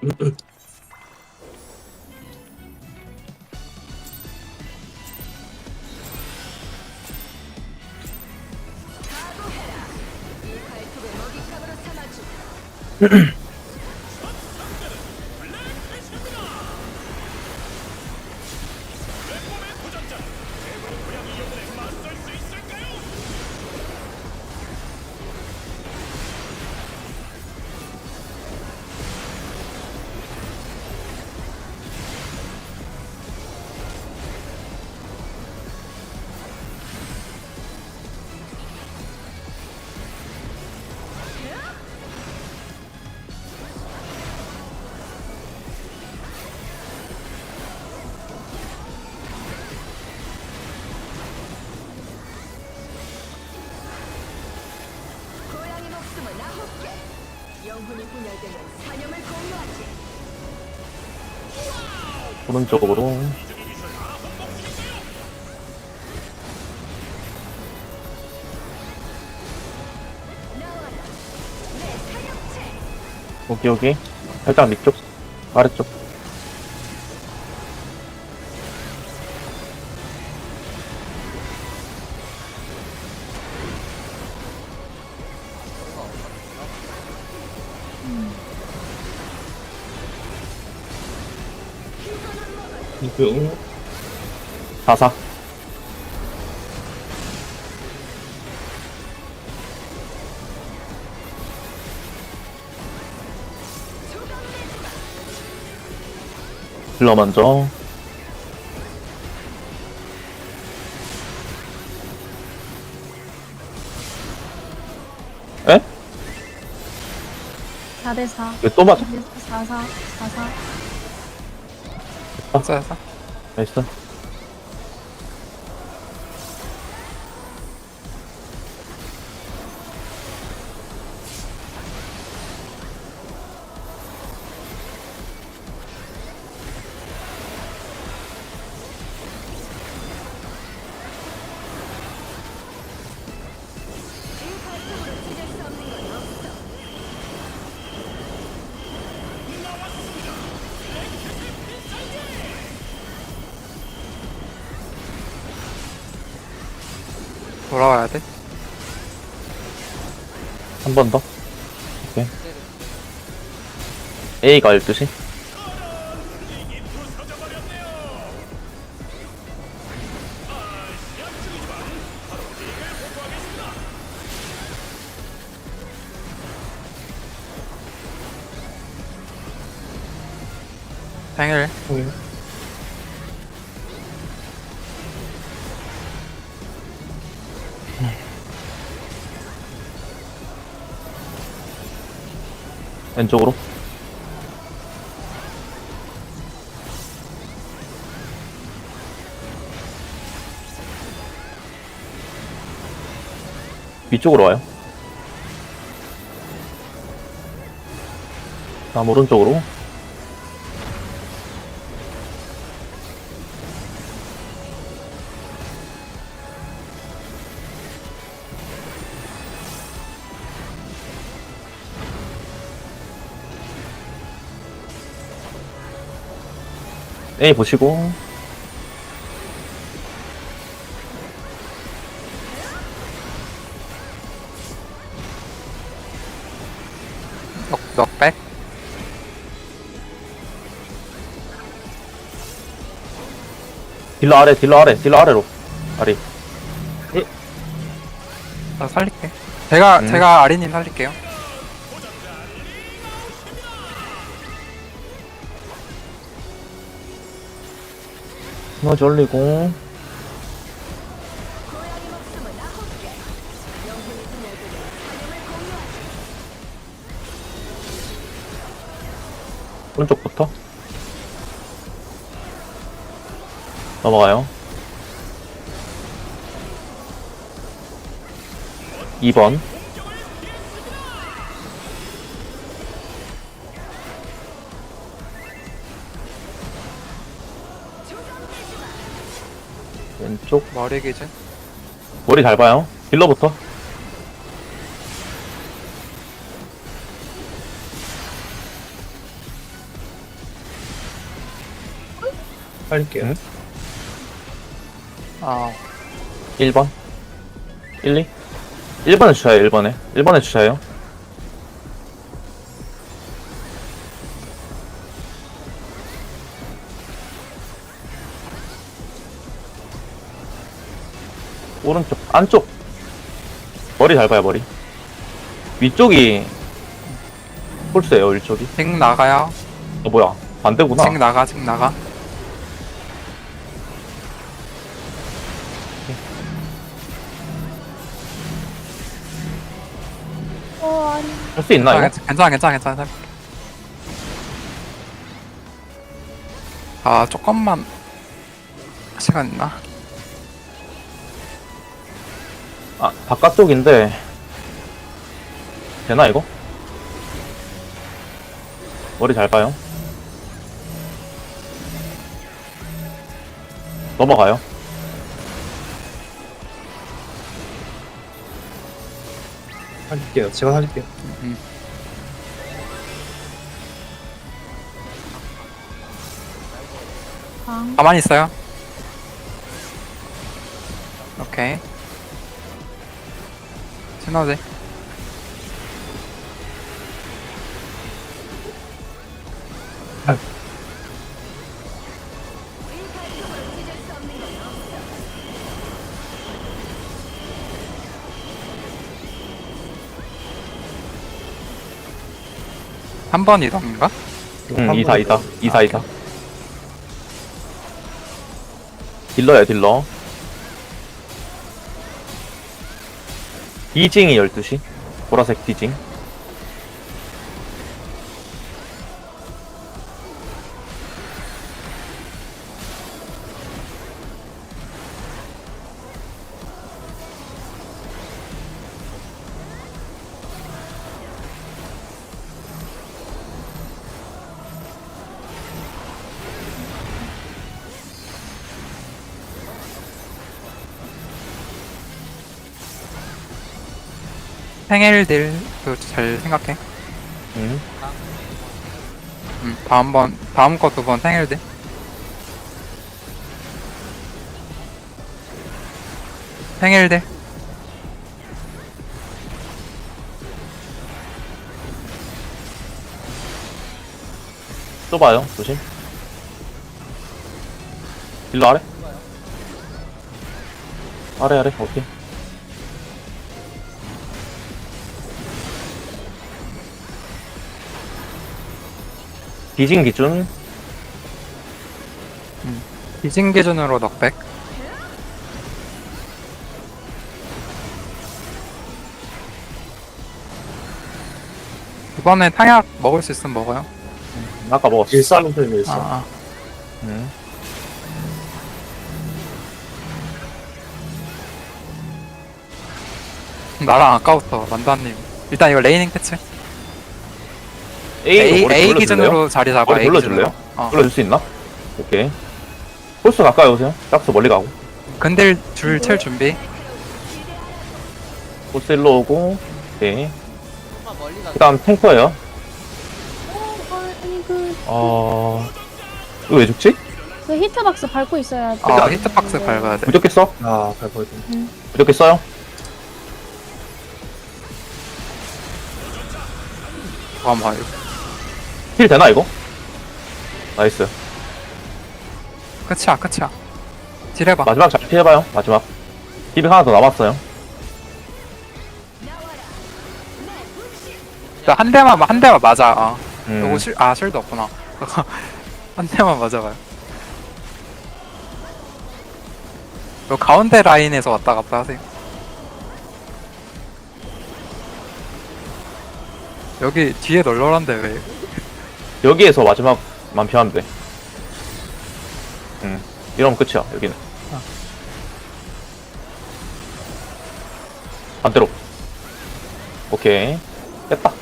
개. 영혼이 분열되면 사념을 공유하지. 오른쪽으로 나와라. 내 사냥체. 여기 여기 살짝 밑쪽 아래쪽 이등 사사 딜러 먼저 에? 4대 4. 왜 또 맞아? 4 4 4 4. 써서 나이스 돌아와야 돼. 한 번 더. 오케이. A가 12시. 생일 왼쪽으로. 위쪽으로 와요. 다음 오른쪽으로. A 보시고 넉넉백 딜러 아래 딜러 아래 딜러 아래로 아리 나 살릴게. 제가 음. 제가 아린님 살릴게요. 에너지 올리고. 오른쪽부터. 넘어가요. 2번 오른쪽 머리 계절? 머리 잘 봐요. 힐러부터. 할게요. 응? 아. 1번. 1, 2 1번에 주차요 1번에. 1번에 주차요. 오른쪽 안쪽. 머리 잘 봐요 머리. 위쪽이 홀스예요 위쪽이. 징 나가요? 어 뭐야. 반대구나. 징 나가 징 나가. 어, 아니. 할 수 있나 이거? 괜찮아 괜찮아 괜찮아 괜찮아. 아 조금만 시간 있나? 아 바깥쪽인데 되나 이거? 머리 잘 봐요 넘어가요 살릴게요. 제가 살릴게요. 방. 가만히 있어요 오케이 신호지 한번 이동인가? 응 이사 이사 이사 이사. 딜러야 딜러 디징이 12시? 보라색 디징 생일들도 잘 생각해. 응 음, 다음 번, 다음 거 두번 생일들. 생일들. 또 봐요 조심 딜러 아래 아래 아래 오케이 디징 기준 비징 기준으로 넉백. 이번에 탕약 먹을 수 있으면 먹어요. 아까 먹었어 일사는 편 일사. 아, 응. 아. 나랑 아까부터 만다님. 일단 이거 레이닝 패치. A, A? 기준으로 자리 잡아. 머리 A 돌려줄래요? 기준으로. 어. 불러줄 수 있나? 오케이 홀스 가까이 오세요 짝스 멀리 가고 근딜 줄칠 준비. 홀스 일로 오고 오케이 그 다음 탱커예요 어, 어... 이거 왜 죽지? 그 히트박스 밟고 있어야 돼. 어, 히트박스 밟아야 돼. 무적기 써? 아, 밟아야 돼. 무적기 써요? 잠깐만. 이거 힐 되나 이거? 나이스 끝이야, 끝이야. 딜해봐. 마지막 잘 피해봐요 마지막 힐이 하나 더 남았어요 자, 한 대만, 한 대만 맞아. 어. 음. 요거 실, 아, 실드 없구나. 한 대만 맞아봐요. 요 가운데 라인에서 왔다 갔다 하세요. 여기 뒤에 널널한데 왜? 여기에서 마지막만 피하면 돼 음. 이러면 끝이야 여기는 반대로 오케이 뺐다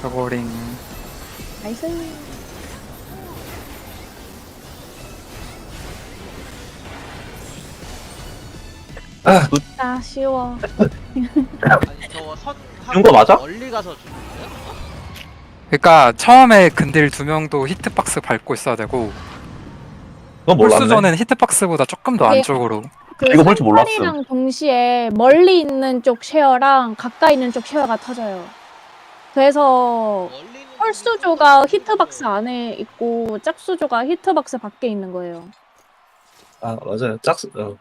저거링. 나이스. 아, 쉬워. 아니 저거 선 이런 거 맞아? 멀리 가서 거야? 그러니까 처음에 근딜 두 명도 히트박스 밟고 있어야 되고 그건 몰랐네. 홀수전은 히트박스보다 조금 더 네. 안쪽으로. 그 이거 볼 줄 몰랐어. 상팔이랑 동시에 멀리 있는 쪽 쉐어랑 가까이 있는 쪽 쉐어가 터져요. 그래서 홀수조가 히트박스 안에 있고 짝수조가 히트박스 밖에 있는 거예요. 아 맞아요 짝수 어.